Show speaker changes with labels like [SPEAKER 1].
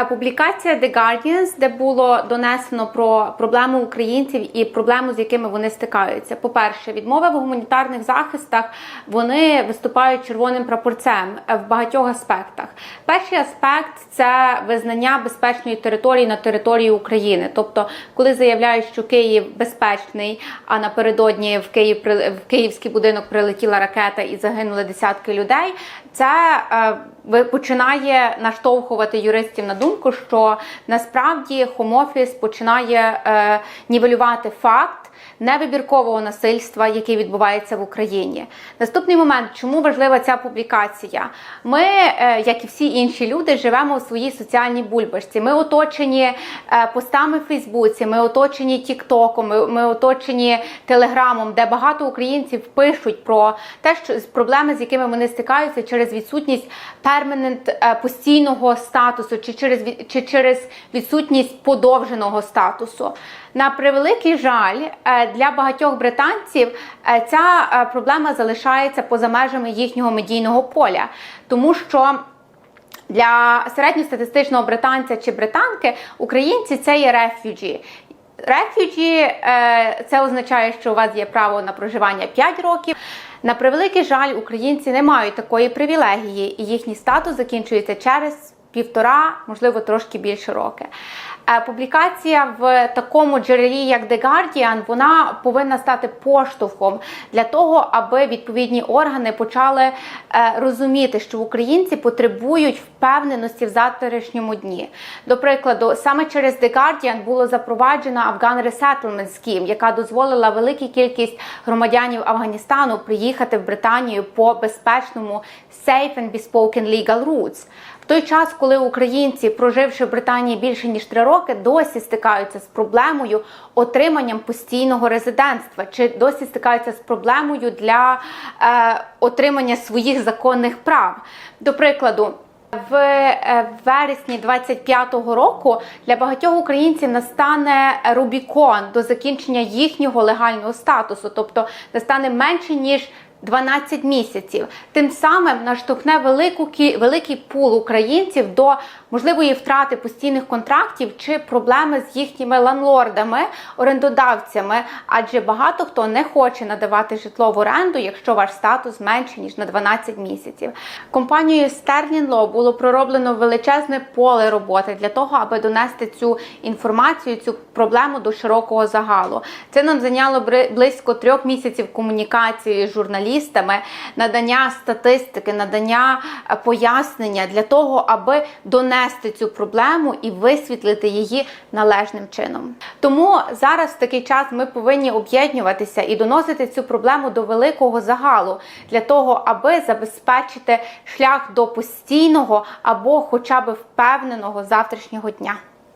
[SPEAKER 1] Е, Публікація The Guardians, де було донесено про проблеми українців і проблему, з якими вони стикаються. По-перше, відмови в гуманітарних захистах вони виступають червоним прапорцем е, в багатьох аспектах. Перший аспект це визнання безпечної території на території України. Тобто, коли заявляють, що Київ безпечний, а напередодні в Київ в київський будинок прилетіла ракета і загинули десятки людей. Це е, починає наштовхувати юристів на думку, що насправді хомофіс починає е, нівелювати факт невибіркового насильства, яке відбувається в Україні. Наступний момент, чому важлива ця публікація? Ми, е, як і всі інші люди, живемо у своїй соціальній бульбашці. Ми оточені е, постами в Фейсбуці, ми оточені Тіктоком, ми, ми оточені Телеграмом, де багато українців пишуть про те, що проблеми, з якими вони стикаються через відсутність перманент е, постійного статусу, чи через від- чи через відсутність подовженого статусу. На превеликий жаль, е, для багатьох британців е, ця е, проблема залишається поза межами їхнього медійного поля, тому що. Для середньостатистичного британця чи британки українці це є рефюджі. Рефюджі це означає, що у вас є право на проживання 5 років. На превеликий жаль, українці не мають такої привілегії, і їхній статус закінчується через півтора, можливо, трошки більше роки. Е, Публікація в такому джерелі, як The Guardian, вона повинна стати поштовхом для того, аби відповідні органи почали е, розуміти, що українці потребують впевненості в завтрашньому дні. До прикладу, саме через The Guardian було запроваджена Afghan Resettlement Scheme, яка дозволила великій кількість громадянів Афганістану приїхати в Британію по безпечному safe and bespoken legal routes. В той час, коли українці, проживши в Британії більше ніж три роки, досі стикаються з проблемою отриманням постійного резидентства, чи досі стикаються з проблемою для е, отримання своїх законних прав. До прикладу. В е, вересні 25-го року для багатьох українців настане Рубікон до закінчення їхнього легального статусу, тобто настане менше ніж 12 місяців. Тим самим наштовхне велику великий пул українців до можливої втрати постійних контрактів чи проблеми з їхніми ланлордами, орендодавцями, адже багато хто не хоче надавати житло в оренду, якщо ваш статус менше ніж на 12 місяців. Компанією Law було пророблено величезне поле роботи для того, аби донести цю інформацію, цю проблему до широкого загалу. Це нам зайняло близько трьох місяців комунікації з журналістами, надання статистики, надання е, пояснення для того, аби донести цю проблему і висвітлити її належним чином. Тому зараз в такий час ми повинні об'єднуватися і доносити цю проблему до великого загалу для того, аби забезпечити шлях до постійного або хоча б впевненого завтрашнього дня.